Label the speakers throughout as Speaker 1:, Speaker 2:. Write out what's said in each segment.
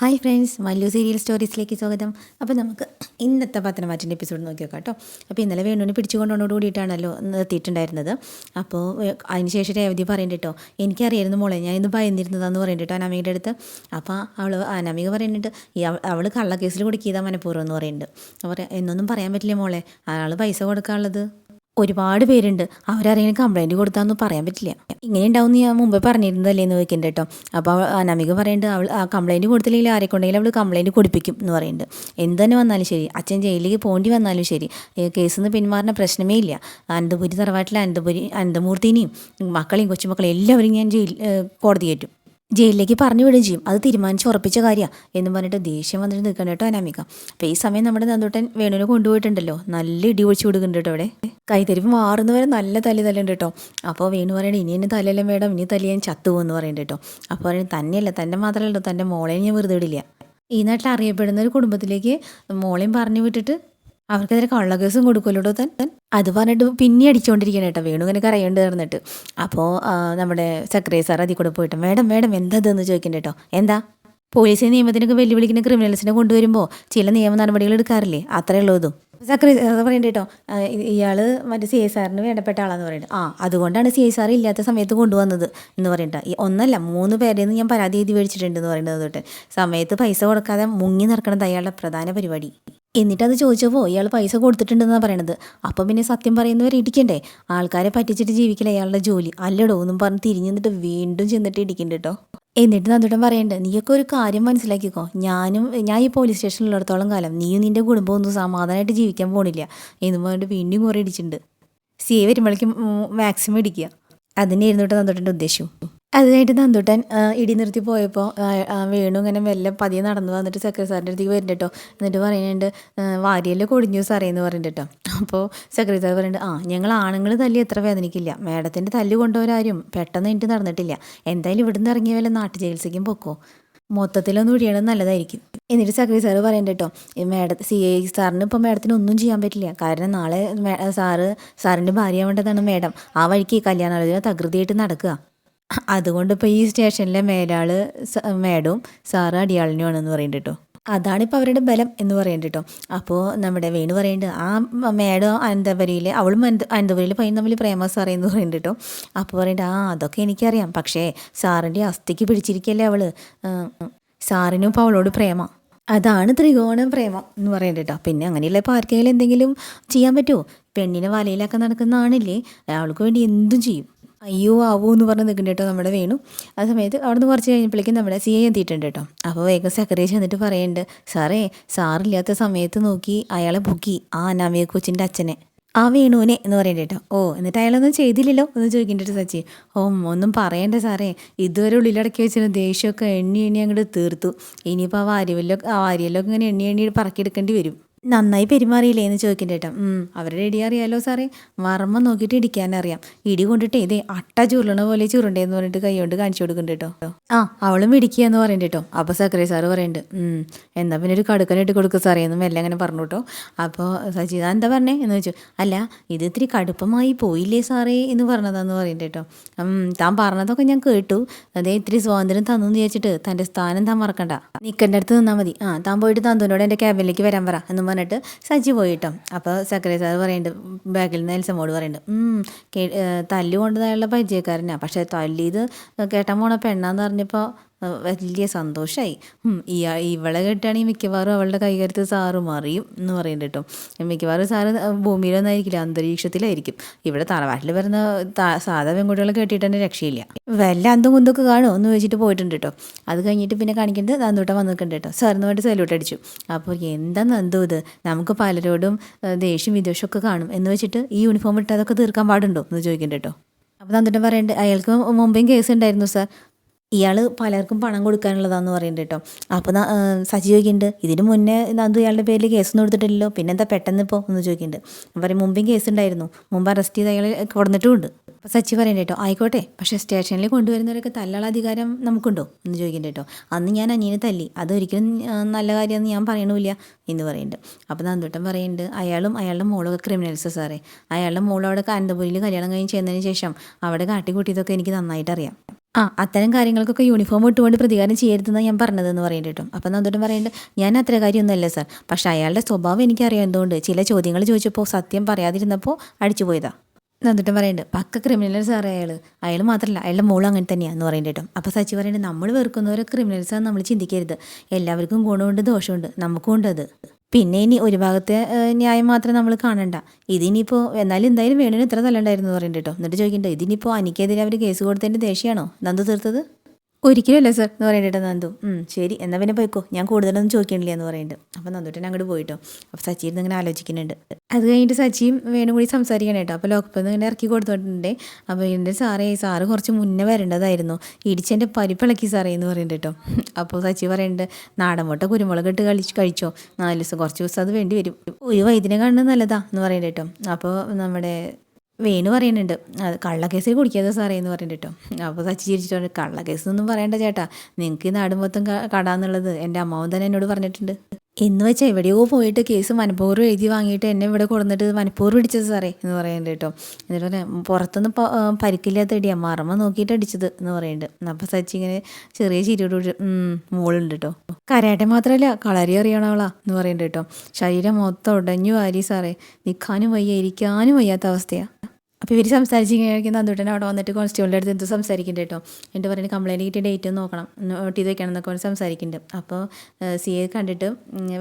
Speaker 1: Hi friends Mallu serial സ്റ്റോറീസിലേക്ക് സ്വാഗതം. അപ്പോൾ നമുക്ക് ഇന്നത്തെ പത്തനംമാറ്റിന്റെ എപ്പിസോഡ് നോക്കി നോക്കാം കേട്ടോ അപ്പോൾ ഇന്നലെ വേണുവിനെ പിടിച്ചുകൊണ്ടോട് കൂടിയിട്ടാണല്ലോ നിർത്തിയിട്ടുണ്ടായിരുന്നത് അപ്പോൾ അതിനുശേഷം അതിന് ശേഷം രേവതി പറയുന്നുണ്ട് കേട്ടോ എനിക്കറിയായിരുന്നു മോളെ ഞാൻ ഇന്ന് ഭയന്നിരുന്നതാന്ന് പറയുന്നുണ്ട് കേട്ടോ അനാമികയുടെ അടുത്ത്. അപ്പോൾ അവൾ അനാമിക പറയുന്നുണ്ട് ഈ അവൾ കള്ളക്കേസിൽ കൊടുക്കിയതാ മനഃപൂർവം എന്ന് പറയുന്നുണ്ട് അപ്പോൾ എന്നൊന്നും പറയാൻ പറ്റില്ല മോളെ അയാൾ പൈസ കൊടുക്കാനുള്ളത്. ഒരുപാട് പേരുണ്ട്. അവരാരെങ്കിലും കംപ്ലൈന്റ് കൊടുത്താന്ന് പറയാൻ പറ്റില്ല. ഇങ്ങനെ ഉണ്ടാവും ഞാൻ മുമ്പേ പറഞ്ഞിരുന്നതല്ലേ എന്ന് വെക്കുന്നുണ്ട് കേട്ടോ. അപ്പോൾ അനാമിക പറയുന്നുണ്ട് അവൾ ആ കംപ്ലൈന്റ് കൊടുത്തില്ലെങ്കിൽ ആരെ കൊണ്ടെങ്കിലും അവൾ കംപ്ലൈന്റ് കൊടുപ്പിക്കും എന്ന് പറയുന്നുണ്ട് എന്ത് തന്നെ വന്നാലും ശരി. അച്ഛൻ ജയിലിലേക്ക് പോകേണ്ടി വന്നാലും ശരി. കേസിൽ നിന്ന് പിന്മാറുന്ന പ്രശ്നമേ ഇല്ല. അനന്തപുരി തറവാട്ടിലെ അനന്തപുരി അനന്തമൂർത്തിനെയും മക്കളെയും കൊച്ചുമക്കളെയും എല്ലാവരും ഞാൻ ജയിൽ കോടതി കയറ്റും ജയിലിലേക്ക് പറഞ്ഞു വിടുകയും ചെയ്യും. അത് തീരുമാനിച്ച് ഉറപ്പിച്ച കാര്യമാണ് എന്ന് പറഞ്ഞിട്ട് ദേഷ്യം വന്നിട്ട് നിൽക്കണം കേട്ടോ അനാമിക. അപ്പോൾ ഈ സമയം നമ്മുടെ നന്ദോട്ടൻ വേണുവിനെ കൊണ്ടുപോയിട്ടുണ്ടല്ലോ. നല്ല ഇടി ഒഴിച്ചു കൊടുക്കുന്നുണ്ട് അവിടെ. കൈതരിപ്പ് മാറുന്നവരെ നല്ല തല്ലി തല്ലുണ്ട് കേട്ടോ. അപ്പോൾ വേണു പറയണേ ഇനി എന്നെ തല്ലെല്ലാം വേണം. ഇനി തല്ലി ഞാൻ ചത്തുപോകുമെന്ന് പറയുന്നുണ്ട് കേട്ടോ. അപ്പോൾ പറയുന്നത് തന്നെയല്ല തന്റെ മാത്രമല്ലോ തന്റെ മോളെ ഞാൻ വെറുതെ വിടില്ല. ഈ നാട്ടിൽ അറിയപ്പെടുന്ന ഒരു കുടുംബത്തിലേക്ക് മോളെയും പറഞ്ഞു വിട്ടിട്ട് അവർക്കെതിരെ കള്ളക്കേസും കൊടുക്കുമല്ലോ താൻ? അത് പറഞ്ഞിട്ട് പിന്നെ അടിച്ചുകൊണ്ടിരിക്കണം കേട്ടോ. വേണു ഇങ്ങനെ കരയുണ്ട് തീർന്നിട്ട് അപ്പോൾ നമ്മുടെ സെക്രട്ടറി സാർ അതിൽ കൂടെ പോയിട്ട് മേഡം മേഡം എന്താ ഇതെന്ന് ചോദിക്കണ്ട കേട്ടോ. എന്താ? പോലീസിനെ നിയമത്തിനൊക്കെ വെല്ലുവിളിക്കുന്ന ക്രിമിനൽസിനെ കൊണ്ടുവരുമ്പോൾ ചില നിയമ നടപടികൾ എടുക്കാറില്ലേ? അത്രേ ഉള്ളൂ ഇതും. സാർ പറയണ്ട കേട്ടോ. ഇയാൾ മറ്റേ സി ഐ സാറിന് വേണ്ടപ്പെട്ട ആളാന്ന് പറയുന്നത് ആ അതുകൊണ്ടാണ് സി ഐ സാർ ഇല്ലാത്ത സമയത്ത് കൊണ്ടുവന്നത് എന്ന് പറയണ്ട ഒന്നല്ല മൂന്ന് പേരെ ഞാൻ പരാതി എഴുതി മേടിച്ചിട്ടുണ്ട് എന്ന് പറയുന്നത് തൊട്ട് സമയത്ത് പൈസ കൊടുക്കാതെ മുങ്ങി നിറക്കണത് അയാളുടെ പ്രധാന പരിപാടി. എന്നിട്ട് അത് ചോദിച്ചപ്പോൾ ഇയാൾ പൈസ കൊടുത്തിട്ടുണ്ടെന്നാണ് പറയണത്. അപ്പം പിന്നെ സത്യം പറയുന്നവരെ ഇടിക്കണ്ടേ? ആൾക്കാരെ പറ്റിച്ചിട്ട് ജീവിക്കില്ല അയാളുടെ ജോലി? അല്ലടോ എന്നും പറഞ്ഞ് തിരിഞ്ഞു നിന്നിട്ട് വീണ്ടും ചെന്നിട്ട് ഇടിക്കണ്ട കേട്ടോ എന്നിട്ട് നന്ദുട്ടൻ പറയണ്ടേ നീയൊക്കെ ഒരു കാര്യം മനസ്സിലാക്കിക്കോ. ഞാനും ഞാൻ ഈ പോലീസ് സ്റ്റേഷനിലുള്ളിടത്തോളം കാലം നീയും നിന്റെ കുടുംബം ഒന്നും സമാധാനമായിട്ട് ജീവിക്കാൻ പോണില്ല. എന്ന് പറഞ്ഞിട്ട് വീണ്ടും കുറേ ഇടിച്ചിട്ടുണ്ട് സി വരുമ്പോഴേക്കും മാക്സിമം ഇടിക്കുക അതിനെ ഇരുന്നിട്ട് നന്ദുട്ടന്റെ ഉദ്ദേശം. അത് കഴിഞ്ഞിട്ട് നന്ദുട്ടൻ ഇടി നിർത്തി പോയപ്പോൾ വേണു ഇങ്ങനെ മെല്ലെ പതിയെ നടന്നു വന്നിട്ട് സെക്രട്ടറി സാറിന്റെ അടുത്തേക്ക് വരുന്നുണ്ട് കേട്ടോ എന്നിട്ട് പറയുന്നുണ്ട് വാര്യല്ലേ വാരിയല്ലേ കൊടിഞ്ഞു സാറേ എന്ന് പറയുന്നുണ്ട് കേട്ടോ അപ്പോൾ സെക്രട്ടറി സാർ പറയുന്നുണ്ട് ആ ഞങ്ങൾ ആണുങ്ങൾ തല്ലി എത്ര വേദനിക്കില്ല. മേഡത്തിന്റെ തല്ല് കൊണ്ടുവരാരും. പെട്ടെന്ന് എനിക്ക് നടന്നിട്ടില്ല. എന്തായാലും ഇവിടുന്ന് ഇറങ്ങിയ വല്ല നാട്ടു ചികിത്സയ്ക്കും പൊക്കോ. മൊത്തത്തിലൊന്നും ഒഴിയണത് നല്ലതായിരിക്കും. എന്നിട്ട് സെക്രട്ടറി സാറ് പറയണ്ട കേട്ടോ മേഡ സി ഐ സാറിന് ഇപ്പോൾ മേഡത്തിന് ഒന്നും ചെയ്യാൻ പറ്റില്ല. കാരണം നാളെ സാറ് സാറിന്റെ ഭാര്യ ആവേണ്ടതാണ് മേഡം. ആ വഴിക്ക് ഈ കല്യാണാലോചന തകൃതിയായിട്ട് നടക്കുക. അതുകൊണ്ട് ഇപ്പൊ ഈ സ്റ്റേഷനിലെ മേലാൾ മേഡും മേഡവും സാറ് അടിയാളിനുമാണെന്ന് പറയുന്നുണ്ട് കേട്ടോ അതാണിപ്പോൾ അവരുടെ ബലം എന്ന് പറയുന്നുണ്ട് കേട്ടോ അപ്പോൾ നമ്മുടെ വേണു പറയുന്നുണ്ട് ആ മേഡോ അനന്തപുരിയിൽ അവളും അനന്ത അനന്തപുരിയിൽ പയ്യൻ തമ്മിൽ പ്രേമ സാറേ എന്ന് പറയുന്നുണ്ട് കേട്ടോ അപ്പോൾ പറയുന്നുണ്ട് ആ അതൊക്കെ എനിക്കറിയാം. പക്ഷേ സാറിന്റെ അസ്ഥിക്ക് പിടിച്ചിരിക്കല്ലേ അവൾ. സാറിനും ഇപ്പോൾ അവളോട് പ്രേമ. അതാണ് ത്രികോണ പ്രേമം എന്ന് പറയുന്നത് കേട്ടോ പിന്നെ അങ്ങനെയുള്ള ഇപ്പോൾ ആർക്കെങ്കിലും എന്തെങ്കിലും ചെയ്യാൻ പറ്റുമോ പെണ്ണിനെ വലയിലൊക്കെ നടക്കുന്ന ആണില്ലേ അവൾക്ക് വേണ്ടി എന്തും ചെയ്യും. അയ്യോ ആവൂ എന്ന് പറഞ്ഞ് നിൽക്കുന്നുണ്ട് കേട്ടോ നമ്മുടെ വേണു. ആ സമയത്ത് അവിടുന്ന് കുറച്ച് കഴിഞ്ഞപ്പോഴേക്കും നമ്മുടെ സി ഐ എത്തിയിട്ടുണ്ട് കേട്ടോ. അപ്പോൾ വേഗം സെക്രട്ടറി ചെന്നിട്ട് പറയുന്നുണ്ട് സാറേ സാറില്ലാത്ത സമയത്ത് നോക്കി അയാളെ ബുക്കി ആ നവ്യ കൊച്ചിന്റെ അച്ഛനെ. ആ വേണുവിനെ എന്ന് പറയണ്ട കേട്ടോ. ഓ എന്നിട്ട് അയാളൊന്നും ചെയ്തില്ലല്ലോ എന്ന് ചോദിക്കേണ്ടിട്ട് സച്ചി. ഓ ഒന്നും പറയണ്ട സാറേ. ഇതുവരെ ഉള്ളിലടക്കി വെച്ചിരുന്ന ദേഷ്യമൊക്കെ എണ്ണി എണ്ണി അങ്ങോട്ട് തീർത്തു. ഇനിയിപ്പോൾ ആ വാരിയല്ലോ ആ വാര്യല്ലോ ഇങ്ങനെ എണ്ണി എണ്ണി പറക്കിയെടുക്കേണ്ടി വരും. നന്നായി പെരുമാറിയില്ലേ എന്ന് ചോദിക്കണ്ട കേട്ടോ അവരുടെ ഇടി അറിയാലോ സാറേ? വർമ്മ നോക്കിയിട്ട് ഇടിക്കാനറിയാം ഇടി കൊണ്ടിട്ട് ഇതേ അട്ട ചുരുളണ പോലെ ചുരുണ്ടേന്ന് പറഞ്ഞിട്ട് കൈ കൊണ്ട് കാണിച്ചു കൊടുക്കുന്നുണ്ട് കേട്ടോ ആ അവളും ഇടിക്കുക എന്ന് പറയണ്ട കേട്ടോ അപ്പോൾ സെക്രട്ടറി സാറ് പറയുന്നുണ്ട് എന്നാ പിന്നെ ഒരു കടുക്കനിട്ട് കൊടുക്കുക സാറേ എന്നും എല്ലാം അങ്ങനെ പറഞ്ഞു കേട്ടോ അപ്പോൾ സജിത എന്താ പറഞ്ഞേ എന്ന് വെച്ചു അല്ല ഇത് ഇത്തിരി കടുപ്പമായി പോയില്ലേ സാറേ എന്ന് പറഞ്ഞതാന്ന് പറയണ്ട കേട്ടോ താൻ പറഞ്ഞതൊക്കെ ഞാൻ കേട്ടു. അതേ ഇത്തിരി സ്വാതന്ത്ര്യം തന്നു എന്ന് വിചാരിച്ചിട്ട് തന്റെ സ്ഥാനം താൻ മറക്കണ്ട. നിൽക്കേണ്ട അടുത്ത് നിന്നാൽ മതി. ആ താൻ പോയിട്ട് തന്തുവിനോട് എന്റെ ക്യാബിനിലേക്ക് വരാൻ പറ എന്നും പറഞ്ഞിട്ട് സജി പോയിട്ടോ. അപ്പോൾ സെക്രട്ടറി സാർ പറയുന്നുണ്ട് ബാഗിൽ നിന്ന് എൽസമ്മോട് പറയുന്നുണ്ട് തല്ലുകൊണ്ട് കൊണ്ടതായുള്ള പരിചയക്കാരനാണ് പക്ഷേ തല്ലിയത് കേട്ടാൻ പോണ പെണ്ണാന്ന് പറഞ്ഞപ്പോൾ വലിയ സന്തോഷമായി ഇയാൾ ഇവളെ കെട്ടുകയാണെങ്കിൽ മിക്കവാറും അവളുടെ കൈകാര്യത്തിൽ സാറ് മറിയും എന്ന് പറയുന്നുണ്ട് കേട്ടോ. മിക്കവാറും സാറ് ഭൂമിയിലൊന്നായിരിക്കില്ല അന്തരീക്ഷത്തിലായിരിക്കും. ഇവിടെ തറവാട്ടിൽ വരുന്ന സാധാ പെൺകുട്ടികളെ കെട്ടിയിട്ട് തന്നെ രക്ഷയില്ല. വല്ല അന്തും കുന്തൊക്കെ കാണുമോ എന്ന് വെച്ചിട്ട് പോയിട്ടുണ്ട് കേട്ടോ. അത് കഴിഞ്ഞിട്ട് പിന്നെ കാണിക്കേണ്ടത് നന്ദൂട്ടം വന്നിട്ടുണ്ട് കേട്ടോ. സാറിന് വേണ്ടി സല്യൂട്ട് അടിച്ചു. അപ്പോൾ എന്താ നന്ദു ഇത്? നമുക്ക് പലരോടും ദേഷ്യം വിദ്വേഷമൊക്കെ കാണും എന്ന് വെച്ചിട്ട് ഈ യൂണിഫോം ഇട്ട് അതൊക്കെ തീർക്കാൻ പാടുണ്ടോ എന്ന് ചോദിക്കുന്നുണ്ട് കേട്ടോ. അപ്പോൾ നന്ദൂട്ടം പറയേണ്ടത് അയാൾക്ക് മുമ്പേയും കേസ് ഉണ്ടായിരുന്നു സാർ ഇയാൾ പലർക്കും പണം കൊടുക്കാനുള്ളതാന്ന് പറയുന്നുണ്ട് കേട്ടോ അപ്പോൾ സജി ഇതിന് മുന്നേ നന്ദു ഇയാളുടെ പേരിൽ കേസൊന്നും കൊടുത്തിട്ടില്ലല്ലോ പിന്നെന്താ പെട്ടെന്ന് ഇപ്പോൾ എന്ന് ചോദിക്കുന്നുണ്ട് ഞാൻ പറയും കേസ് ഉണ്ടായിരുന്നു മുമ്പ് അറസ്റ്റ് ചെയ്ത് അയാളെ കൊടുത്തിട്ടുമുണ്ട് അപ്പോൾ സച്ചി പറയുന്നുണ്ട് കേട്ടോ ആയിക്കോട്ടെ പക്ഷേ സ്റ്റേഷനിൽ കൊണ്ടുവരുന്നവരൊക്കെ തല്ലാള അധികാരം നമുക്കുണ്ടോ എന്ന് ചോദിക്കുന്നുണ്ട് കേട്ടോ അന്ന് ഞാൻ അനിയനെ തല്ലി അതൊരിക്കലും നല്ല കാര്യമെന്ന് ഞാൻ പറയണമില്ല എന്ന് പറയുന്നുണ്ട് അപ്പോൾ നന്ദുട്ടൻ പറയുന്നുണ്ട് അയാളും അയാളുടെ മോളൊക്കെ ക്രിമിനൽസ് സാറേ. അയാളുടെ അവിടെ അനന്തപുരിയിൽ കല്യാണം കഴിഞ്ഞ് ചെന്നതിന് ശേഷം അവിടെ കാട്ടിക്കൂട്ടിയതൊക്കെ എനിക്ക് നന്നായിട്ട് അറിയാം ആ അത്തരം കാര്യങ്ങൾക്കൊക്കെ യൂണിഫോം ഇട്ടുകൊണ്ട് പ്രതികാരം ചെയ്യരുതെന്നാണ് ഞാൻ പറഞ്ഞതെന്ന് പറയേണ്ടി കേട്ടോ അപ്പം നന്ദോട്ടൻ പറയുന്നുണ്ട് ഞാൻ അത്ര കാര്യമൊന്നുമല്ല സർ പക്ഷേ അയാളുടെ സ്വഭാവം എനിക്കറിയാം എന്തുകൊണ്ട്. ചില ചോദ്യങ്ങൾ ചോദിച്ചപ്പോൾ സത്യം പറയാതിരുന്നപ്പോൾ അടിച്ചു പോയതാ. നന്ദിട്ടും പറയുന്നുണ്ട് പക്ക ക്രിമിനൽ സാറേ അയാൾ അയാൾ മാത്രമല്ല അയാളുടെ മോൾ അങ്ങനെ തന്നെയാണെന്ന് പറയേണ്ടി കേട്ടോ അപ്പോൾ സച്ചി പറയുന്നത് നമ്മൾ വെറുക്കുന്നവരെ ക്രിമിനൽസാണ് നമ്മൾ ചിന്തിക്കരുത്. എല്ലാവർക്കും ഗുണമുണ്ട് ദോഷമുണ്ട് നമുക്കും ഉണ്ട് അത്. പിന്നെ ഇനി ഒരു ഭാഗത്തെ ന്യായം മാത്രം നമ്മൾ കാണണ്ട. ഇതിനിപ്പോൾ എന്നാലും എന്തായാലും വേണുവിന് ഇത്ര തല്ലണ്ടായിരുന്നു പറയുന്നുണ്ട് കേട്ടോ എന്നിട്ട് ചോദിക്കണ്ടോ ഇതിനിപ്പോൾ അനിക്കെതിരെ അവർ കേസ് കൊടുത്തതിന്റെ ദേഷ്യമാണോ നന്ദു തീർത്തത്? ഒരിക്കലുമല്ല സർ എന്ന് പറയുന്നുണ്ട് നന്ദു. ശരി എന്നാൽ പിന്നെ പോയിക്കോ. ഞാൻ കൂടുതലൊന്നും ചോദിക്കണില്ല എന്ന് പറയുന്നുണ്ട് അപ്പോൾ നന്ദുട്ടൻ അങ്ങോട്ട് പോയിട്ടോ. അപ്പോൾ സച്ചി നിന്ന് ഇങ്ങനെ ആലോചിക്കുന്നുണ്ട്. അത് കഴിഞ്ഞിട്ട് സച്ചിയും വേണു കൂടി സംസാരിക്കണം കേട്ടോ. അപ്പോൾ ലോക്കപ്പിൽ ഇങ്ങനെ ഇറക്കി കൊടുത്തോട്ടുണ്ട് അപ്പോൾ എന്റെ സാറേ സാറ് കുറച്ച് മുന്നേ വരേണ്ടതായിരുന്നു. ഇടിച്ചെന്റെ പരിപ്പിളക്കി സാറേ എന്ന് പറയുന്നുണ്ട് കേട്ടോ. അപ്പോൾ സച്ചി പറയുന്നുണ്ട് നാടൻ മുട്ട കുരുമുളക് ഇട്ട് കളിച്ച് കഴിച്ചോ? നാല് ദിവസം കുറച്ച് ദിവസം അത് വേണ്ടി വരും. ഒരു വൈദ്യനെ കാണുന്നത് നല്ലതാ എന്ന് പറയുന്നുണ്ട് കേട്ടോ. അപ്പോൾ നമ്മുടെ വേണു പറയുന്നുണ്ട്. അത് കള്ളക്കേസിൽ കുടിക്കാതെ സാറേ എന്ന് പറയുന്നുണ്ട് കേട്ടോ അപ്പോൾ സച്ചി ചിരിച്ചിട്ടുണ്ട് കള്ളക്കേസ് ഒന്നും പറയണ്ട ചേട്ടാ. നിങ്ങൾക്ക് ഈ നാട് മൊത്തം കടാന്നുള്ളത് എന്റെ അമ്മാവൻ തന്നെ എന്നോട് പറഞ്ഞിട്ടുണ്ട്. എന്ന് വെച്ചാൽ എവിടെയോ പോയിട്ട് കേസ് മനഃപൂർവം എഴുതി വാങ്ങിയിട്ട് എന്നെ ഇവിടെ കൊടുന്നിട്ട് മനഃപൂർവം ഇടിച്ചത് സാറേ എന്ന് പറയുന്നുണ്ട് കേട്ടോ എന്നിട്ട് പറയാം പുറത്തുനിന്ന് പ- ആ, പരിക്കില്ലാത്ത ഇടിയാ മറമ നോക്കിയിട്ട് അടിച്ചത് എന്ന് പറയുന്നുണ്ട്. അപ്പോൾ സച്ചി ഇങ്ങനെ ചെറിയ ചിരിയോട് കൂടി, മോളുണ്ട് കേട്ടോ കരാട്ടെ മാത്രമല്ല കളരി അറിയണവളാ എന്ന് പറയുന്നുണ്ട് കേട്ടോ ശരീരം മൊത്തം ഉടഞ്ഞു വാരി സാറേ. നിൽക്കാനും വയ്യ ഇരിക്കാനും വയ്യാത്ത അവസ്ഥയാണ് അപ്പോൾ ഇവർ സംസാരിച്ച് കഴിക്കുന്ന നന്ദൂട്ടൻ അവിടെ വന്നിട്ട് കോൺസ്റ്റബിളിന്റെ അടുത്ത് എന്ത് സംസാരിക്കുന്നുണ്ട് കേട്ടോ. എന്നിട്ട് പറയുന്നത് കംപ്ലയിന്റ് കിട്ടിയ ഡേറ്റ് നോക്കണം. നോട്ട് ചെയ്ത് വെക്കണം എന്നൊക്കെ പറഞ്ഞ് സംസാരിക്കുന്നുണ്ട് അപ്പോൾ സി എ കണ്ടിട്ട്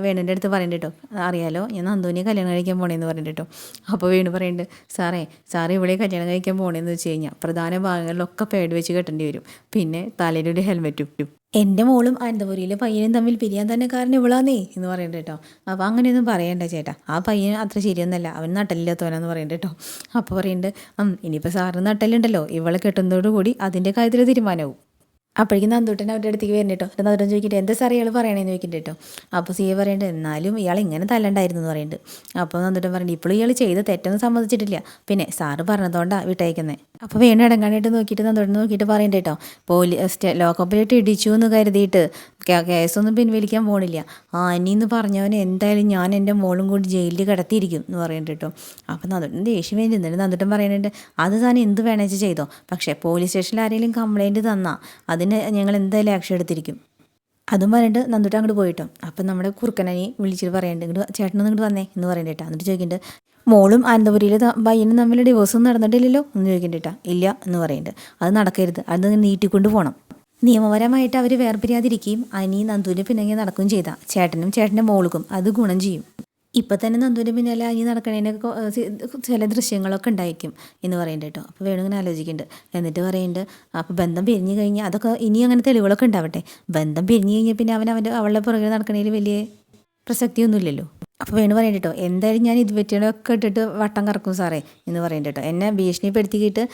Speaker 1: വേണുവിന്റെ അടുത്ത് പറയുന്നുണ്ട് കേട്ടോ. അറിയാലോ ഞാൻ നന്ദുവിനെ കല്യാണം കഴിക്കാൻ പോണേന്ന് പറയുന്നുണ്ട് കേട്ടോ. അപ്പോൾ വേണു പറയുന്നുണ്ട് സാറേ സാറ് ഇവിടെ കല്യാണം കഴിക്കാൻ പോണേന്ന് വെച്ച് കഴിഞ്ഞാൽ പ്രധാന ഭാഗങ്ങളിലൊക്കെ പേഡ് വെച്ച് കെട്ടേണ്ടി വരും. പിന്നെ തലയിലൊരു ഹെൽമെറ്റ് ഹെൽമെറ്റും എന്റെ മോളും അനന്തപുരിയിലെ പയ്യനും തമ്മിൽ പിരിയാൻ തന്നെ കാരണം ഇവളാന്നേ എന്ന് പറയണ്ട കേട്ടോ. അപ്പോൾ അങ്ങനെയൊന്നും പറയണ്ട ചേട്ടാ. ആ പയ്യൻ അത്ര ശരിയൊന്നല്ല. അവൻ നട്ടലില്ലാത്തവനാന്ന് പറയണ്ട കേട്ടോ. അപ്പോൾ പറയുന്നുണ്ട് ഇനിയിപ്പോൾ സാറിന് നട്ടലുണ്ടല്ലോ ഇവളെ കെട്ടുന്നതോടുകൂടി അതിന്റെ കാര്യത്തിൽ തീരുമാനവും. അപ്പോഴേക്കും നന്ദൂട്ടൻ അവരുടെ അടുത്തേക്ക് വരുന്നുണ്ട് കേട്ടോ. എന്നിട്ട് നന്ദൂട്ടൻ ചോദിക്കട്ടെ എന്താ സാറേ ഇയാൾ പറയണേന്ന് ചോദിക്കുന്നുണ്ട് കേട്ടോ. അപ്പോൾ സി എ പറയുന്നുണ്ട് എന്നാലും ഇയാൾ ഇങ്ങനെ തല്ലണ്ടായിരുന്നു എന്ന് പറയുന്നുണ്ട് അപ്പോൾ നന്ദൂട്ടൻ പറയുന്നുണ്ട് ഇപ്പോഴും ഇയാൾ ചെയ്ത തെറ്റൊന്നും സമ്മതിച്ചിട്ടില്ല. പിന്നെ സാറ് പറഞ്ഞതുകൊണ്ടാണ് വിട്ടയക്കുന്നത് അപ്പോൾ വീണ്ടും ഇടങ്ങാനായിട്ട് നോക്കിയിട്ട് തുടർന്ന് നോക്കിയിട്ട് പറയണ്ട കേട്ടോ. പോലീസ് ലോക്കപ്പിലിട്ട് ഇടിച്ചു എന്ന് കരുതിയിട്ട് കേസൊന്നും പിൻവലിക്കാൻ പോണില്ല. ആ അനിന്ന് പറഞ്ഞവനെ എന്തായാലും ഞാൻ എന്റെ മോളും കൂടി ജയിലിൽ കിടത്തിയിരിക്കും എന്ന് പറയണ്ട കേട്ടോ. അപ്പോൾ നന്നിട്ടും ദേഷ്യം വേണ്ടി എന്നിട്ട് നന്നിട്ടും പറയുന്നുണ്ട് അത് താൻ എന്ത് വേണേച്ച് ചെയ്തോ. പക്ഷേ പോലീസ് സ്റ്റേഷനിൽ ആരെങ്കിലും കംപ്ലയിന്റ് തന്നാൽ അതിന് ഞങ്ങൾ എന്തായാലും ആക്ഷൻ എടുത്തിരിക്കും. അതും പറഞ്ഞിട്ട് നന്നിട്ട് അങ്ങോട്ട് പോയിട്ടോ. അപ്പം നമ്മുടെ കുറുക്കനെ വിളിച്ചിട്ട് പറയുന്നുണ്ട് ഇങ്ങോട്ട് ചേട്ടനൊന്ന് ഇങ്ങോട്ട് വന്നേ എന്ന് പറയണ്ട കേട്ടോ. എന്നിട്ട് ചോദിക്കുന്നുണ്ട് മോളും അനന്തപുരിയിലെ പയ്യനും തമ്മിൽ ഡിവോഴ്സൊന്നും നടന്നിട്ടില്ലല്ലോ? എന്ന് ചോദിക്കേണ്ടിട്ട ഇല്ല എന്ന് പറയുന്നുണ്ട് അത് നടക്കരുത് അത് നീട്ടിക്കൊണ്ട് പോകണം നിയമപരമായിട്ട് അവർ വേർപിരിയാതിരിക്കുകയും അനി നന്ദുവിന് പിന്നെ നടക്കുകയും ചെയ്താൽ ചേട്ടനും ചേട്ടന്റെ മോൾക്കും അത് ഗുണം ചെയ്യും. ഇപ്പം തന്നെ നന്ദുവിന്റെ പിന്നാലെ അനി നടക്കണേനൊക്കെ ചില ദൃശ്യങ്ങളൊക്കെ ഉണ്ടായിരിക്കും എന്ന് പറയുന്നുണ്ട് കേട്ടോ. അപ്പോൾ വേണു ഇങ്ങനെ ആലോചിക്കുന്നുണ്ട് എന്നിട്ട് പറയുന്നുണ്ട് അപ്പോൾ ബന്ധം പിരിഞ്ഞു കഴിഞ്ഞാൽ അതൊക്കെ ഇനി അങ്ങനെ തെളിവുകളൊക്കെ ഉണ്ടാവട്ടെ. ബന്ധം പിരിഞ്ഞു കഴിഞ്ഞാൽ പിന്നെ അവൻ അവന്റെ അവളുടെ പുറകെ നടക്കണേൽ വലിയ പ്രസക്തിയൊന്നുമില്ലല്ലോ. അപ്പോൾ വേണു പറയുന്നുണ്ട് കേട്ടോ എന്തായാലും ഞാൻ ഇത് പറ്റിയൊക്കെ ഇട്ടിട്ട് വട്ടം കറക്കും സാറേ എന്ന് പറയുന്നുണ്ട് കേട്ടോ. എന്നെ ഭീഷണിപ്പെടുത്തിയിട്ട്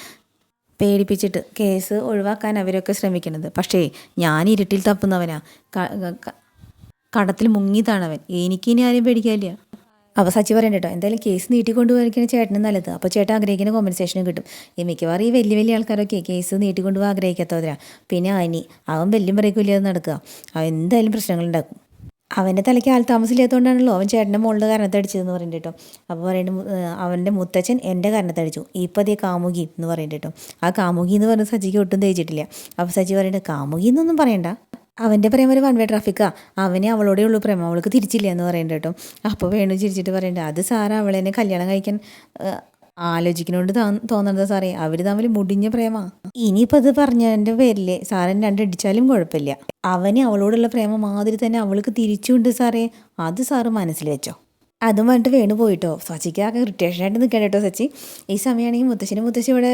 Speaker 1: പേടിപ്പിച്ചിട്ട് കേസ് ഒഴിവാക്കാൻ അവരൊക്കെ ശ്രമിക്കുന്നത് പക്ഷേ ഞാൻ ഇരുട്ടിൽ തപ്പുന്നവനാ. കടത്തിൽ മുങ്ങിയതാണവൻ എനിക്കിനി ആരെയും പേടിക്കാനില്ല. അപ്പോൾ സച്ചി പറയണ്ട കേട്ടോ എന്തായാലും കേസ് നീട്ടിക്കൊണ്ടുപോയിരിക്കുന്ന ചേട്ടന് നല്ലത്. അപ്പോൾ ചേട്ടൻ ആഗ്രഹിക്കുന്ന കോമ്പൻസേഷനും കിട്ടും. ഈ മിക്കവാറും ഈ വലിയ വലിയ ആൾക്കാരൊക്കെ കേസ് നീട്ടിക്കൊണ്ടുപോകാൻ ആഗ്രഹിക്കാത്തവരാ. പിന്നെ അനി അവൻ വലിയ പറയിക്കില്ലാതെ നടക്കുക. അവൻ എന്തായാലും പ്രശ്നങ്ങളുണ്ടാക്കും അവന്റെ തലയ്ക്ക് ആൾ താമസമില്ലാത്തതുകൊണ്ടാണല്ലോ അവൻ ചേട്ടന്റെ മോളുടെ കാരണത്തടിച്ചതെന്ന് പറയുന്നത് കേട്ടോ അപ്പോൾ പറയുന്നത് അവന്റെ മുത്തച്ഛൻ എന്റെ കാരണത്തടിച്ചു ഇപ്പോൾ അതേ കാമുകി എന്ന് പറയുന്നത് കേട്ടോ ആ കാമുകി എന്ന് പറഞ്ഞ സജിക്ക് ഒട്ടും തേച്ചിട്ടില്ല അപ്പോൾ സജി പറയുന്നത് കാമുകി എന്നൊന്നും പറയണ്ട. അവന്റെ പ്രേമം ഒരു വൺ വേ ട്രാഫിക്കാ അവനെ അവളോടേ ഉള്ളൂ പ്രേമം. അവൾക്ക് തിരിച്ചില്ല എന്ന് പറയുന്നുണ്ട് കേട്ടോ. അപ്പോൾ വേണു ചിരിച്ചിട്ട് പറയുന്നുണ്ട് അത് സാറ് അവളെന്നെ കല്യാണം കഴിക്കാൻ ആലോചിക്കുന്നോണ്ട് തോന്ന- തോന്നണത് സാറേ. അവർ തമ്മിൽ മുടിഞ്ഞ പ്രേമാ. ഇനിയിപ്പോൾ അത് പറഞ്ഞതിന്റെ പേരിൽ സാറൻ രണ്ടടിച്ചാലും കുഴപ്പമില്ല. അവന് അവളോടുള്ള പ്രേമം മാതിരി തന്നെ അവൾക്ക് തിരിച്ചുണ്ട് സാറേ. അത് സാറ് മനസ്സിൽ വെച്ചോ. അതും പറഞ്ഞിട്ട് വേണു പോയിട്ടോ. സച്ചിക്ക് ആകെ ഇറിറ്റേഷനായിട്ട് നിൽക്കണം കേട്ടോ സച്ചി. ഈ സമയമാണെങ്കിൽ മുത്തശ്ശനും മുത്തശ്ശി ഇവിടെ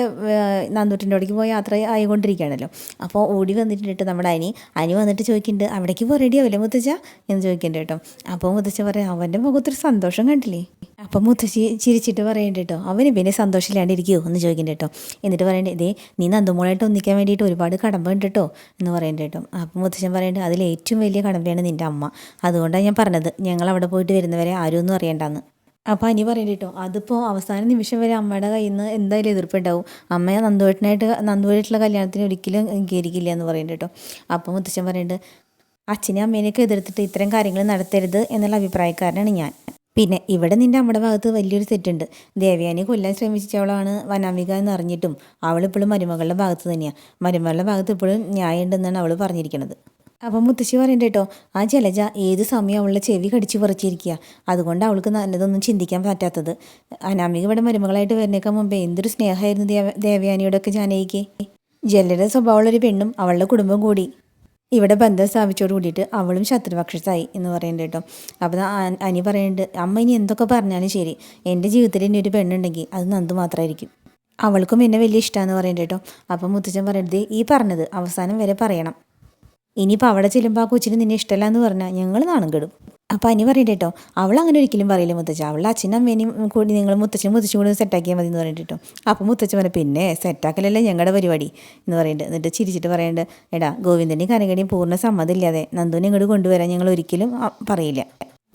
Speaker 1: നന്ദൂട്ടിന്റെ അവിടേക്ക് പോയി യാത്ര ആയിക്കൊണ്ടിരിക്കുകയാണല്ലോ. അപ്പോൾ ഓടി വന്നിട്ടുണ്ട് നമ്മുടെ അനി. അനി വന്നിട്ട് ചോദിക്കുന്നുണ്ട് അവിടേക്ക് പോകാൻ റെഡി ആവില്ലേ മുത്തശ്ശ? എന്ന് ചോദിക്കുന്നുണ്ട് കേട്ടോ. അപ്പോൾ മുത്തശ്ശ പറയാം അവന്റെ മുഖത്തൊരു സന്തോഷം കണ്ടില്ലേ? അപ്പം മുത്തശ്ശി ചിരിച്ചിട്ട് പറയണ്ട കേട്ടോ അവന് പിന്നെ സന്തോഷമില്ലാണ്ടിരിക്കുമോ എന്ന് ചോദിക്കുന്നുണ്ട് കേട്ടോ. എന്നിട്ട് പറയണ്ടേ ഇതേ നീ നന്ദുമോളായിട്ട് ഒന്നിക്കാൻ വേണ്ടിയിട്ട് ഒരുപാട് കടമ്പ ഉണ്ട് കേട്ടോ എന്ന് പറയണ്ട കേട്ടോ. അപ്പം മുത്തശ്ശൻ പറയണ്ട അതിൽ ഏറ്റവും വലിയ കടമ്പയാണ് നിന്റെ അമ്മ. അതുകൊണ്ടാണ് ഞാൻ പറഞ്ഞത് ഞങ്ങൾ അവിടെ പോയിട്ട് വരുന്നവരെ ആരും ഒന്നും അറിയണ്ടെന്ന്. അപ്പോൾ അനി പറയണ്ട കേട്ടോ അതിപ്പോൾ അവസാന നിമിഷം വരെ അമ്മയുടെ കയ്യിൽ നിന്ന് എന്തായാലും എതിർപ്പുണ്ടാവും അമ്മയെ നന്ദുവേട്ടനായിട്ട് നന്ദുവായിട്ടുള്ള കല്യാണത്തിന് ഒരിക്കലും അംഗീകരിക്കില്ല എന്ന് പറയുന്നുണ്ട് കേട്ടോ അപ്പോൾ മുത്തച്ഛൻ പറയുന്നുണ്ട് അച്ഛനെയും അമ്മേനെയൊക്കെ എതിർത്തിട്ട് ഇത്തരം കാര്യങ്ങൾ നടത്തരുത് എന്നുള്ള അഭിപ്രായക്കാരനാണ് ഞാൻ. പിന്നെ ഇവിടെ നിന്റെ അമ്മയുടെ ഭാഗത്ത് വലിയൊരു തെറ്റുണ്ട്. ദേവയാനി കൊല്ലാൻ ശ്രമിച്ചവളാണ് വനാമിക എന്ന് അറിഞ്ഞിട്ടും അവളിപ്പോഴും മരുമകളുടെ ഭാഗത്ത് തന്നെയാണ് മരുമകളുടെ ഭാഗത്ത് ഇപ്പോഴും ന്യായമുണ്ടെന്നാണ് അവൾ പറഞ്ഞിരിക്കുന്നത് അപ്പം മുത്തശ്ശി പറയണ്ട കേട്ടോ ആ ജലജ ഏത് സമയം അവളുടെ ചെവി കടിച്ചു പറിച്ചിരിക്കുക അതുകൊണ്ട് അവൾക്ക് നല്ലതൊന്നും ചിന്തിക്കാൻ പറ്റാത്തത്. അനാമിക ഇവിടെ മരുമകളായിട്ട് വരുന്നേക്കാൻ മുമ്പേ എന്തൊരു സ്നേഹമായിരുന്നു ദേവ ദേവയാനിയോടൊക്കെ ജാനകിക്ക്. ജലയുടെ സ്വഭാവമുള്ളൊരു പെണ്ണും അവളുടെ കുടുംബം കൂടി. ഇവിടെ ബന്ധം സ്ഥാപിച്ചോട് കൂടിയിട്ട് അവളും ശത്രുപക്ഷത്തായി എന്ന് പറയുന്നുണ്ട് കേട്ടോ അപ്പോൾ അനി പറയുന്നുണ്ട് അമ്മ ഇനി എന്തൊക്കെ പറഞ്ഞാലും ശരി. എന്റെ ജീവിതത്തിൽ ഇനി ഒരു പെണ്ണുണ്ടെങ്കിൽ അത് നന്ദു മാത്രമായിരിക്കും അവൾക്കും എന്നെ വലിയ ഇഷ്ടമാണെന്ന് പറയുന്നുണ്ട് കേട്ടോ അപ്പം മുത്തച്ഛൻ പറയുന്നത് ഈ പറഞ്ഞത് അവസാനം വരെ പറയണം. ഇനിയിപ്പോൾ അവിടെ ചെല്ലുമ്പോൾ ആ കൊച്ചിന് നിന്നെ ഇഷ്ടമല്ല എന്ന് പറഞ്ഞാൽ ഞങ്ങൾ നാണം കെടും. അപ്പോൾ അനി പറയട്ടെ കേട്ടോ അവൾ അങ്ങനെ ഒരിക്കലും പറയില്ല മുത്തച്ഛ അവൾ അച്ഛനും അമ്മേനെയും കൂടി നിങ്ങൾ മുത്തച്ഛനും മുത്തച്ഛൻ കൂടി സെറ്റാക്കിയാൽ മതി എന്ന് പറഞ്ഞിട്ട് കേട്ടോ അപ്പോൾ മുത്തച്ഛൻ പറഞ്ഞു പിന്നെ സെറ്റാക്കലല്ലേ ഞങ്ങളുടെ പരിപാടി? എന്ന് പറയുന്നുണ്ട് എന്നിട്ട് ചിരിച്ചിട്ട് പറയുന്നുണ്ട് എടാ ഗോവിന്ദന്റെയും കനകടിയും പൂർണ സമ്മതമില്ലാതെ നന്ദുവിനെ ഇങ്ങോട്ട് കൊണ്ടുവരാൻ ഞങ്ങൾ ഒരിക്കലും പറയില്ല.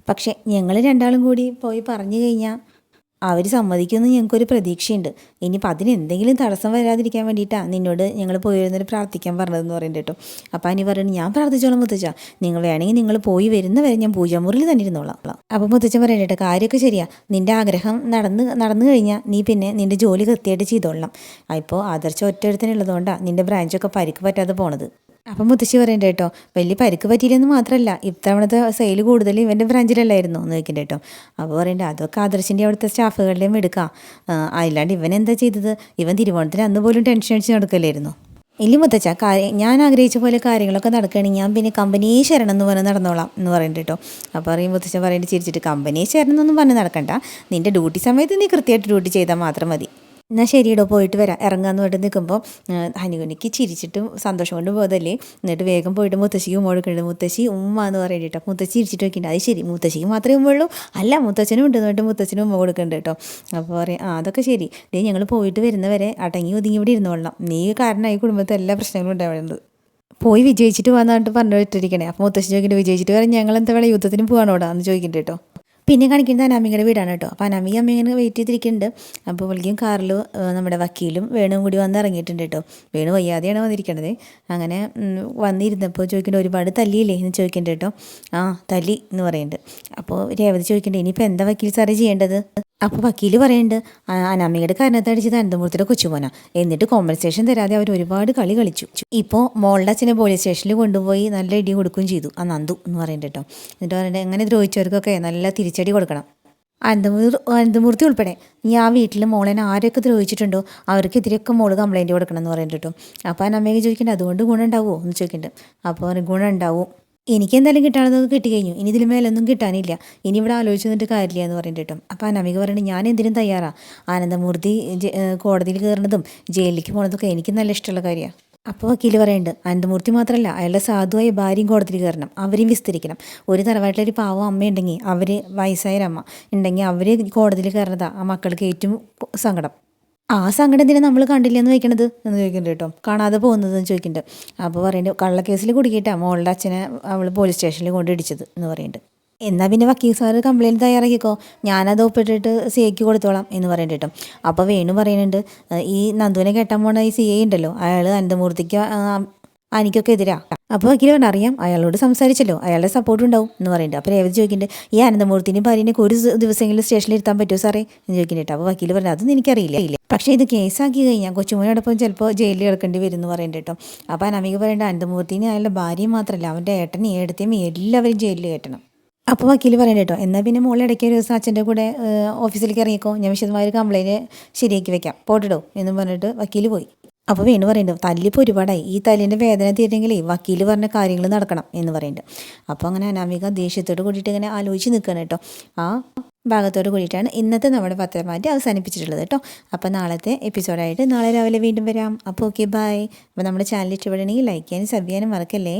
Speaker 1: പക്ഷേ ഞങ്ങൾ രണ്ടാളും കൂടി പോയി പറഞ്ഞു കഴിഞ്ഞാൽ അവർ സമ്മതിക്കുമെന്ന് ഞങ്ങൾക്കൊരു പ്രതീക്ഷയുണ്ട്. ഇനിയിപ്പോൾ അതിന് എന്തെങ്കിലും തടസ്സം വരാതിരിക്കാൻ വേണ്ടിയിട്ടാണ് നിന്നോട് ഞങ്ങൾ പോയി വരുന്നൊരു പ്രാർത്ഥിക്കാൻ പറഞ്ഞതെന്ന് പറയുന്നത് കേട്ടോ. അപ്പോൾ അനി പറയുന്നത് ഞാൻ പ്രാർത്ഥിച്ചോളാം മുത്തച്ഛ. നിങ്ങൾ വേണമെങ്കിൽ നിങ്ങൾ പോയി വരുന്ന വരെ ഞാൻ പൂജാമുറിയിൽ തന്നെ ഇരുന്നോളാം. അപ്പോൾ മുത്തച്ഛൻ പറയട്ടെ കേട്ടോ കാര്യമൊക്കെ ശരിയാ. നിന്റെ ആഗ്രഹം നടന്ന് നടന്നു കഴിഞ്ഞാൽ നീ പിന്നെ നിന്റെ ജോലി കൃത്യമായിട്ട് ചെയ്തോളാം ഇപ്പോൾ ആദർശ ഒറ്റയെടുത്തിനുള്ളതുകൊണ്ടാണ് നിന്റെ ബ്രാഞ്ചൊക്കെ പരിക്ക് പറ്റാതെ പോണത്. അപ്പം മുത്തശ്ശി പറയണ്ട കേട്ടോ വലിയ പരിക്ക് പറ്റിയില്ലെന്ന് മാത്രമല്ല ഇത്തവണത്തെ സെയിൽ കൂടുതൽ ഇവന്റെ ബ്രാഞ്ചിലല്ലായിരുന്നു എന്ന് വെക്കണ്ട കേട്ടോ അപ്പോൾ പറയണ്ട അതൊക്കെ ആദർശിന്റെ അവിടുത്തെ സ്റ്റാഫുകളുടെയും എടുക്കാം അല്ലാണ്ട് ഇവൻ എന്താ ചെയ്തത്? ഇവൻ തിരുവോണത്തിന് അന്ന് പോലും ടെൻഷൻ അടിച്ച് നടക്കല്ലായിരുന്നു. ഇല്ല മുത്തച്ഛ കാര്യം ഞാൻ ആഗ്രഹിച്ച പോലെ കാര്യങ്ങളൊക്കെ നടക്കുകയാണെങ്കിൽ ഞാൻ പിന്നെ കമ്പനിയെ ശരണം എന്ന് പറഞ്ഞ് നടന്നോളാം എന്ന് പറയുന്നുണ്ട് കേട്ടോ അപ്പോൾ പറയും മുത്തച്ഛൻ പറയുന്നത് ചിരിച്ചിട്ട് കമ്പനിയെ ശരണം എന്നൊന്നും പറഞ്ഞ് നടക്കണ്ട. നിന്റെ ഡ്യൂട്ടി സമയത്ത് നീ കൃത്യമായിട്ട് ഡ്യൂട്ടി ചെയ്താൽ മാത്രം മതി. എന്നാൽ ശരിയിടോ പോയിട്ട് വരാം. ഇറങ്ങാന്ന് പറഞ്ഞിട്ട് നിൽക്കുമ്പോൾ ഹനുകുനിക്ക് ചിരിച്ചിട്ട് സന്തോഷം കൊണ്ട് പോയതല്ലേ എന്നിട്ട് വേഗം പോയിട്ട് മുത്തശ്ശിക്ക് ഉമ്മ കൊടുക്കുന്നുണ്ട്. മുത്തശ്ശി ഉമ്മ എന്ന് പറയണ്ടിട്ടോ മുത്തശ്ശി ചിരിച്ചിട്ട് വെക്കുന്നുണ്ട് അത് ശരി. മുത്തശ്ശിക്ക് മാത്രമേ ഉമ്മുള്ളൂ അല്ല മുത്തച്ഛനും ഉണ്ട് എന്നിട്ട് മുത്തച്ഛനും ഉമ്മ കൊടുക്കുന്നുണ്ട് കേട്ടോ. അപ്പോൾ പറയും ആ അതൊക്കെ ശരി. ദേ ഞങ്ങൾ പോയിട്ട് വരുന്നവരെ അടങ്ങി ഒതുങ്ങി ഇവിടെ ഇരുന്നോളാം നീ കാരണമായി കുടുംബത്തിൽ എല്ലാ പ്രശ്നങ്ങളും ഉണ്ടാവുന്നത് പോയി വിജയിച്ചിട്ട് വന്നിട്ട് പറഞ്ഞിട്ടിരിക്കണേ അപ്പോൾ മുത്തശ്ശി ചോദിക്കേണ്ടത് വിജയിച്ചിട്ട് വരാം ഞങ്ങൾ എന്താ വേണം യുദ്ധത്തിന് പോകാനോടാ എന്ന് കേട്ടോ. പിന്നെ കാണിക്കുന്നത് അനാമികയുടെ വീടാണ് കേട്ടോ. അപ്പോൾ അനാമിക അമ്മ ഇങ്ങനെ വെയിറ്റ് ചെയ്തിരിക്കുന്നുണ്ട്. അപ്പോൾ വിളിക്കും കാറിൽ നമ്മുടെ വക്കീലും വേണുവും കൂടി വന്ന് ഇറങ്ങിയിട്ടുണ്ട് കേട്ടോ. വേണു വയ്യാതെയാണ് വന്നിരിക്കണത്. അങ്ങനെ വന്നിരുന്നപ്പോൾ ചോദിക്കേണ്ട ഒരുപാട് തല്ലിയില്ലേ? എന്ന് ചോദിക്കേണ്ട കേട്ടോ. ആ തല്ലി എന്ന് പറയുന്നുണ്ട്. അപ്പോൾ രേവതി ചോദിക്കേണ്ടത് ഇനിയിപ്പോൾ എന്താ വക്കീൽ സാറേ ചെയ്യേണ്ടത്? അപ്പോൾ വക്കീൽ പറയുന്നുണ്ട് അനാമികയുടെ കാരണത്ത് അടിച്ചത് അനന്തമൂർത്തിയുടെ കൊച്ചുമോന. എന്നിട്ട് കോമ്പൻസേഷൻ തരാതെ അവർ ഒരുപാട് കളി കളിച്ചു. ഇപ്പോൾ മോളുടെ അച്ഛനെ പോലീസ് സ്റ്റേഷനിൽ കൊണ്ടുപോയി നല്ല ഇടി കൊടുക്കുകയും ചെയ്തു. ആ നന്ദു എന്ന് പറയുന്നുണ്ട് കേട്ടോ എന്നിട്ട് പറയുന്നത് എങ്ങനെ ദ്രോഹിച്ചവർക്കൊക്കെ നല്ല തിരിച്ചടി കൊടുക്കണം. അനന്തമൂർ അനന്തമൂർത്തി ഉൾപ്പെടെ ഈ ആ വീട്ടിൽ മോളെ ആരൊക്കെ ദ്രോഹിച്ചിട്ടുണ്ടോ? അവർക്കെതിരെയൊക്കെ മോൾ കംപ്ലൈന്റ് കൊടുക്കണം എന്ന് പറയുന്നുണ്ട് കേട്ടോ അപ്പോൾ അനമ്മയൊക്കെ ചോദിക്കേണ്ടത് അതുകൊണ്ട് ഗുണം ഉണ്ടാവുമോ എന്ന് ചോദിക്കുന്നുണ്ട് അപ്പോൾ ഗുണം ഉണ്ടാവും. എനിക്ക് എന്തായാലും കിട്ടാനുള്ളതൊക്കെ കിട്ടി കഴിഞ്ഞു ഇനി ഇതിൽ മേലൊന്നും കിട്ടാനില്ല. ഇനി ഇവിടെ ആലോചിച്ച് നിന്നിട്ട് കാര്യമില്ല എന്ന് കേട്ടോ. അപ്പോൾ അനമിക പറയുന്നത് ഞാൻ എന്തിനും തയ്യാറാണ് ആനന്ദമൂർത്തി കോടതിയിൽ കയറുന്നതും ജയിലിലേക്ക് പോകുന്നതൊക്കെ എനിക്ക് നല്ല ഇഷ്ടമുള്ള കാര്യമാണ് അപ്പോൾ വക്കീൽ പറയുന്നുണ്ട് അനന്തമൂർത്തി മാത്രമല്ല അയാളുടെ സാധുവായ ഭാര്യയും കോടതിയിൽ കയറണം. അവരെയും വിസ്തരിക്കണം. ഒരു തറവാട്ടിലൊരു പാവം അമ്മയുണ്ടെങ്കിൽ അവർ വയസ്സായൊരമ്മ ഉണ്ടെങ്കിൽ അവർ കോടതിയിൽ കയറണതാണ് ആ മക്കൾക്ക് ഏറ്റവും സങ്കടം. ആ സങ്കടം എന്തിനാ നമ്മൾ കണ്ടില്ല എന്ന് ചോദിക്കണത്? എന്ന് ചോദിക്കുന്നുണ്ട് കേട്ടോ. കാണാതെ പോകുന്നത് എന്ന് ചോദിക്കുന്നുണ്ട് അപ്പോൾ പറയുന്നുണ്ട് കള്ളക്കേസിൽ കുടുക്കിയിട്ടാ മോളുടെ അച്ഛനെ അവൾ പോലീസ് സ്റ്റേഷനിൽ കൊണ്ട് ഇടിച്ചത് എന്ന് പറയുന്നുണ്ട് എന്നാൽ പിന്നെ വക്കീൽ സാർ കംപ്ലയിന്റ് തയ്യാറാക്കിക്കോ? ഞാനത് ഒപ്പിട്ടിട്ട് സി ഐക്ക് കൊടുത്തോളാം എന്ന് പറയുന്നുണ്ട് കേട്ടോ. അപ്പോൾ വേണു പറയുന്നുണ്ട് ഈ നന്ദുവിനെ കെട്ടാൻ പോണ ഈ സി ഐ ഉണ്ടല്ലോ അയാൾ അനന്തമൂർത്തിക്ക് അനിക്കൊക്കെ എതിരാ. അപ്പോൾ വക്കീൽ അറിയാം അയാളോട് സംസാരിച്ചല്ലോ അയാളുടെ സപ്പോർട്ട് ഉണ്ടാവും എന്ന് പറയുന്നുണ്ട് അപ്പോൾ രേവതി ചോദിക്കുന്നുണ്ട് ഈ അനന്തമൂർത്തിന്റെ ഭാര്യനെ ഒരു ദിവ- ദിവസമെങ്കിലും സ്റ്റേഷനിൽ ഇരുത്താൻ പറ്റുമോ സാറേ? എന്ന് ചോദിക്കുന്നുണ്ട് അപ്പോൾ വക്കീൽ പറഞ്ഞു അതൊന്നും എനിക്കറിയില്ല. ഇല്ല പക്ഷേ ഇത് കേസാക്കി കഴിഞ്ഞാൽ കൊച്ചുമോനോടൊപ്പം ചിലപ്പോൾ ജയിലിൽ കിടക്കേണ്ടി വരും എന്ന് പറയുന്നുണ്ട് കേട്ടോ. അപ്പോൾ അനമിക പറയേണ്ട അനന്തമൂർത്തിനെ അയാളുടെ ഭാര്യയും മാത്രമല്ല അവന്റെ ഏട്ടനെ ഏടത്തെയും എല്ലാവരും ജയിലിൽ കയറ്റണം. അപ്പോൾ വക്കീൽ പറയണ്ട കേട്ടോ എന്നാൽ പിന്നെ മോളെ ഇടയ്ക്ക് ഒരു ദിവസം അച്ഛന്റെ കൂടെ ഓഫീസിലേക്ക് ഇറങ്ങിക്കോ ഞാൻ വിശദമായൊരു കംപ്ലയിന്റ് ശരിയാക്കി വെക്കാം പോട്ടിടോ എന്നും പറഞ്ഞിട്ട് വക്കീൽ പോയി. അപ്പോൾ വീണ് പറയുന്നുണ്ട് തല്ലിപ്പോൾ ഒരുപാടായി ഈ തല്ലിന്റെ വേദന തീരണമെങ്കിൽ വക്കീൽ പറഞ്ഞ കാര്യങ്ങൾ നടക്കണം എന്ന് പറയുന്നുണ്ട് അപ്പോൾ അങ്ങനെ അനാമിക ദേഷ്യത്തോട് കൂടിയിട്ട് ഇങ്ങനെ ആലോചിച്ച് നിൽക്കണം കേട്ടോ. ആ ഭാഗത്തോട് കൂടിയിട്ടാണ് ഇന്നത്തെ നമ്മുടെ പത്രമാറ്റി അവസാനിപ്പിച്ചിട്ടുള്ളത് കേട്ടോ. അപ്പോൾ നാളത്തെ എപ്പിസോഡായിട്ട് നാളെ രാവിലെ വീണ്ടും വരാം. അപ്പോൾ ഓക്കെ ബൈ അപ്പോൾ നമ്മുടെ ചാനൽ ഇഷ്ടപ്പെടുകയാണെങ്കിൽ ലൈക്ക് ചെയ്യാനും സബ് ചെയ്യാനും മറക്കല്ലേ?